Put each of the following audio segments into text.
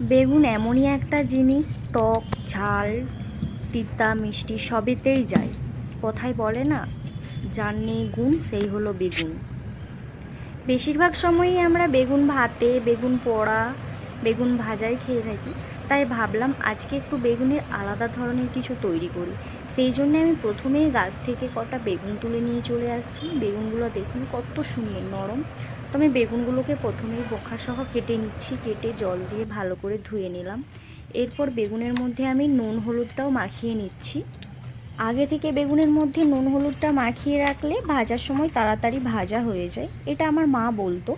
বেগুন এমনই একটা জিনিস, টক, ঝাল, তিতা, মিষ্টি সবেতেই যায়। কথায় বলে না, যার নেই গুণ, সেই হলো বেগুন। বেশিরভাগ সময়ই আমরা বেগুন ভাতে, বেগুন পোড়া, বেগুন ভাজাই খেয়ে থাকি। তাই ভাবলাম আজকে একটু বেগুনের আলাদা ধরনের কিছু তৈরি করি। সেই জন্য আমি প্রথমেই গাছ থেকে কটা বেগুন তুলে নিয়ে চলে আসছি। বেগুনগুলো দেখুন কত সুন্দর নরম। তো আমি বেগুনগুলোকে প্রথমেই বোখাসহ কেটে নিচ্ছি, কেটে জল দিয়ে ভালো করে ধুয়ে নিলাম। এরপর বেগুনের মধ্যে আমি নুন হলুদটাও মাখিয়ে নিচ্ছি। আগে থেকে বেগুনের মধ্যে নুন হলুদটা মাখিয়ে রাখলে ভাজার সময় তাড়াতাড়ি ভাজা হয়ে যায়। এটা আমার মা বলতো।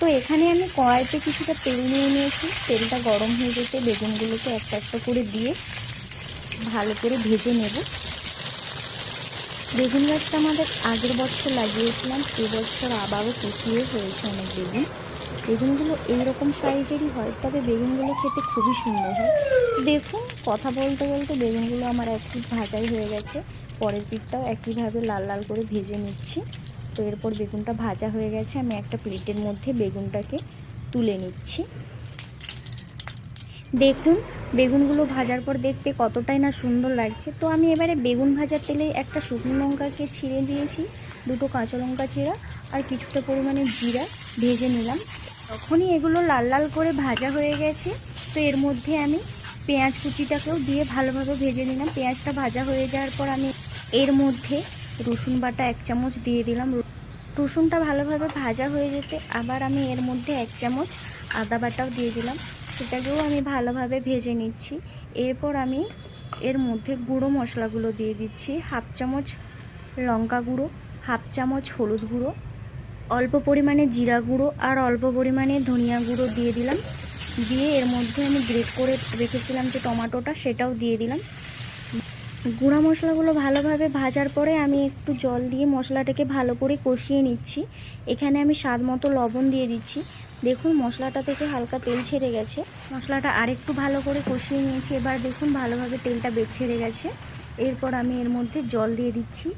তো এখানে আমি কড়াইতে কিছুটা তেল নিয়ে নিয়েছি। তেলটা গরম হয়ে যেতে বেগুনগুলোকে একটা একটা করে দিয়ে ভালো করে ভেজে নেব। বেগুন গাছটা আমাদের আগের বছর লাগিয়েছিলাম এবছর আবারও কুচিয়ে হয়েছে অনেক বেগুন। বেগুনগুলো এইরকম সাইজেরই হয়, তবে বেগুনগুলো খেতে খুবই সুন্দর হয়। দেখুন, কথা বলতে বলতে বেগুনগুলো আমার এক পিঠ ভাজাই হয়ে গেছে, পরের পিঠটাও একইভাবে লাল লাল করে ভেজে নিচ্ছি। তো এরপর বেগুনটা ভাজা হয়ে গেছে। আমি একটা প্লেটের মধ্যে বেগুনটাকে তুলে নিচ্ছি। দেখুন, বেগুনগুলো ভাজার পর দেখতে কতটাই না সুন্দর লাগছে। তো আমি এবারে বেগুন ভাজার তেলে একটা শুকনো লঙ্কাকে ছিঁড়ে দিয়েছি, দুটো কাঁচা লঙ্কা চিরা আর কিছুটা পরিমাণে জিরা ভেজে নিলাম। তখনই এগুলো লাল লাল করে ভাজা হয়ে গেছে। তো এর মধ্যে আমি পেঁয়াজ কুচিটাকেও দিয়ে ভালোভাবে ভেজে নিলাম। পেঁয়াজটা ভাজা হয়ে যাওয়ার পর আমি এর মধ্যে রসুন বাটা এক চামচ দিয়ে দিলাম। রসুনটা ভালোভাবে ভাজা হয়ে যেতে আবার আমি এর মধ্যে এক চামচ আদা বাটাও দিয়ে দিলাম। সেটাকেও আমি ভালোভাবে ভেজে নিচ্ছি। এরপর আমি এর মধ্যে গুঁড়ো মশলাগুলো দিয়ে দিচ্ছি। হাফ চামচ লঙ্কা গুঁড়ো, হাফ চামচ হলুদ গুঁড়ো, অল্প পরিমাণে জিরা গুঁড়ো আর অল্প পরিমাণে ধনিয়া গুঁড়ো দিয়ে দিলাম। দিয়ে এর মধ্যে আমি গ্রেট করে রেখেছিলাম যে টমাটোটা, সেটাও দিয়ে দিলাম। গুঁড়া মশলাগুলো ভালোভাবে ভাজার পরে আমি একটু জল দিয়ে মশলাটাকে ভালো করে কষিয়ে নিচ্ছি। এখানে আমি স্বাদ মতো লবণ দিয়ে দিচ্ছি। দেখুন, মশলাটা থেকে হালকা তেল ছেড়ে গেছে। মশলাটা আরেকটু ভালো করে কষিয়ে নিয়েছি। এবার দেখুন, ভালোভাবে তেলটা বের ছেড়ে গেছে। এরপর আমি এর মধ্যে জল দিয়ে দিচ্ছি।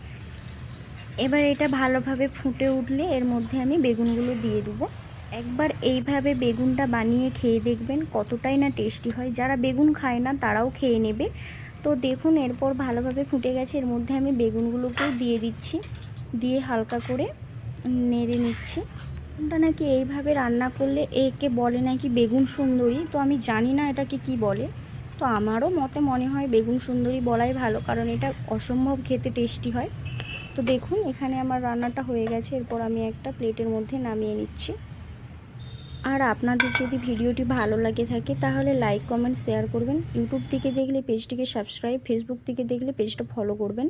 এবার এটা ভালোভাবে ফুটে উঠলে এর মধ্যে আমি বেগুনগুলো দিয়ে দেবো। একবার এইভাবে বেগুনটা বানিয়ে খেয়ে দেখবেন কতটাই না টেস্টি হয়। যারা বেগুন খায় না, তারাও খেয়ে নেবে। তো দেখুন, এরপর ভালোভাবে ফুটে গেছে। এর মধ্যে আমি বেগুনগুলোকেও দিয়ে দিচ্ছি। দিয়ে হালকা করে নেড়ে নিচ্ছি। ওটা নাকি এইভাবে রান্না করলে একে বলে নাকি বেগুন সুন্দরী? তো আমি জানি না এটাকে কি বলে। তো আমারও মতে মনে হয় বেগুন সুন্দরী বলাই ভালো, কারণ এটা অসম্ভব খেতে টেস্টি হয়। তো দেখুন, এখানে আমার রান্নাটা হয়ে গেছে। এরপর আমি একটা প্লেটের মধ্যে নামিয়ে নিচ্ছি। আর আপনাদের যদি ভিডিওটি ভালো লাগে থাকে, তাহলে লাইক কমেন্ট শেয়ার করবেন। ইউটিউব থেকে দেখলে পেজটিকে সাবস্ক্রাইব ফেসবুক থেকে দেখলে পেজটা ফলো করবেন।